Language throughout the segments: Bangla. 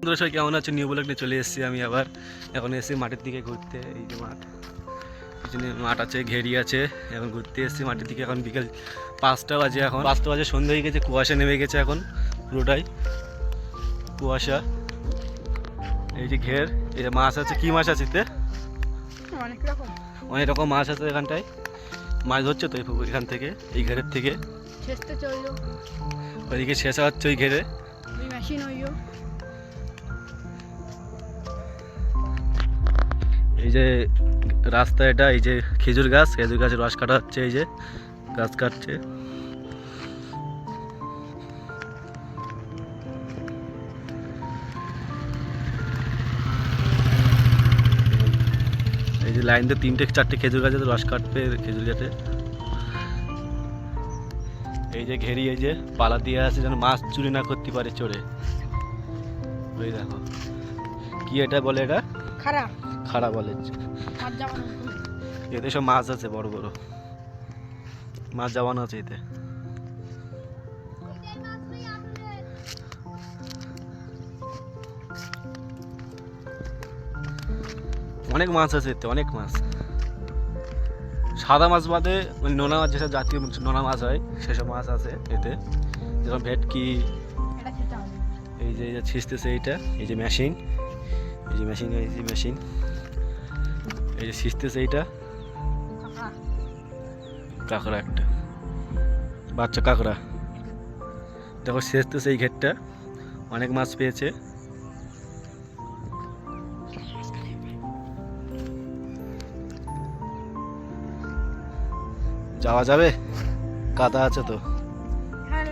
বন্ধুরা সবাই কেমন আছে? নিউ ব্লগ নিয়ে চলে এসেছি আমি আবার। এখন এসেছি মাঠের দিকে ঘুরতে এই যে মাঠ। পিছনে মাঠ আছে ঘেরি আছে। এখন ঘুরতে এসেছি মাঠের দিকে। এখন বিকেল পাঁচটা বাজে এখন। পাঁচটা বাজে সন্ধ্যে হয়ে গেছে কুয়াশা নেমে গেছে এখন পুরোটাই। কুয়াশা। এই যে ঘের এই যে মাছ আছে। কি মাছ আছে এতে? অনেক রকম। অনেক রকম মাছ আছে এখানটায়। মাছ ধরছে তো এখান থেকে এই ঘেরের থেকে? ওইদিকে শেষা হচ্ছে ওই ঘেরে। মেশিন এই যে রাস্তা এটা, এই যে খেজুর গাছ, খেজুর গাছের রস কাটা হচ্ছে, এই যে গাছ কাটছে। এই যে লাইন দিয়ে তিনটে, চারটে খেজুর গাছে রস কাটবে খেজুর গাছে এই যে ঘেরি, এই যে পালা দিয়ে আছে যেন মাছ চুরি না করতে পারে চড়ে দেখো। কি এটা বলে এটা? খারাপ। খারাপ বলে। এতে সব মাছ আছে বড় বড়। মাছ জমানো আছে এতে। অনেক মাছ আছে এতে অনেক মাছ। সাদা মাছ বাদে মানে নোনা মাছ যেসব জাতীয় নোনা মাছ হয় সেসব মাছ আছে এতে। যেরকম ভেটকি এই যে ছিঁচতেছে এইটা এই যে মেশিন এই যে মেশিন এই যে মেশিন এই যে ছিঁচতেছে এইটা। কাঁকড়া। একটা। বাচ্চা কাঁকড়া। দেখো তো সেই ঘেরটা। অনেক মাছ পেয়েছে। যাওয়া যাবে? কাদা আছে তো। হ্যাঁ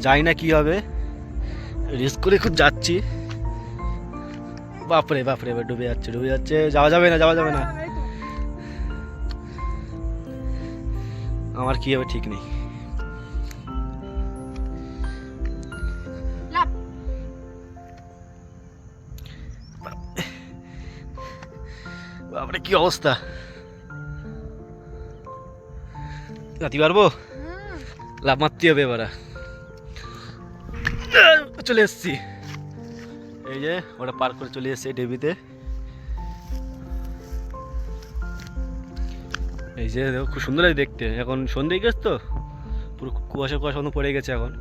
যাই না কি হবে। রিস্ক করে খুব যাচ্ছি। বাপরে বাপরে এবার ডুবে যাচ্ছে ডুবে যাচ্ছে। যাওয়া যাবে না যাওয়া যাবে না। আমার কি হবে ঠিক নেই। বাপরে কি অবস্থা? নাতি পারব লাভ মারতে হবে এবার। চলে এসছি। এই যে ওটা পার করে চলে এসছে ডেবিতে। এই যে, দেখো, খুব সুন্দর লাগে দেখতে। এখন সন্ধে গেছে তো, পুরো কুয়াশা কুয়াশা মতো পড়ে গেছে এখন।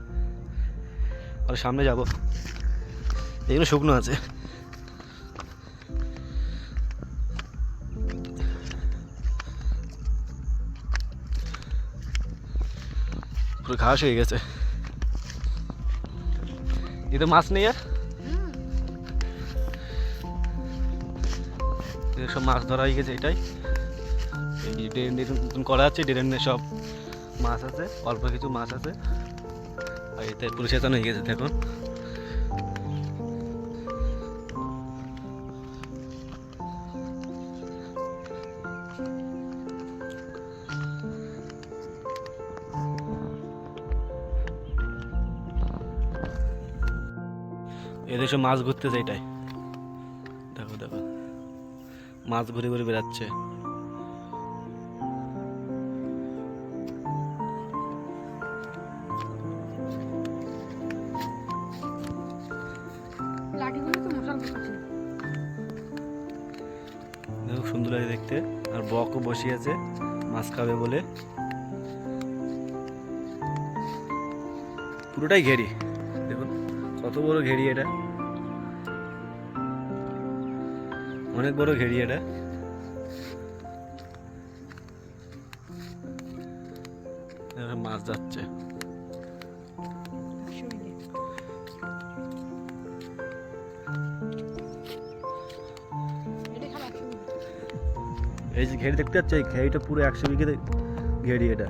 আর সামনে যাব। এইগুলো শুকনো আছে। পুরো ঘাস হয়ে গেছে। এতে মাছ নেই আর? এতে সব মাছ ধরা হয়ে গেছে এটাই। ড্রেন নতুন করা আছে, ড্রেনে সব মাছ আছে, অল্প কিছু মাছ আছে। আর এতে পুরো চেতন হয়ে গেছে, দেখুন। সব মাছ ঘুরতেছে এটাই। মাছ ঘুরে ঘুরে বেড়াচ্ছে। সুন্দর লাগে দেখতে। আর বকও বসে আছে মাছ খাবে বলে। পুরোটাই ঘেরি। দেখুন কত বড় ঘেরি এটা। অনেক বড় ঘেরি এটা। মাছ যাচ্ছে। এই যে ঘেরি দেখতে পাচ্ছ, এই ঘেরিটা পুরো একশো বিঘে ঘেরি এটা,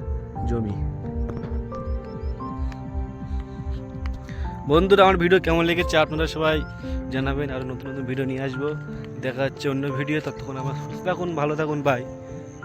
জমি। বন্ধুরা, আমার ভিডিও কেমন লেগেছে আপনারা সবাই জানাবেন, আর নতুন নতুন ভিডিও নিয়ে আসব। দেখা হচ্ছে অন্য ভিডিও ততক্ষণ আমার সুস্থ থাকুন, ভালো থাকুন বাই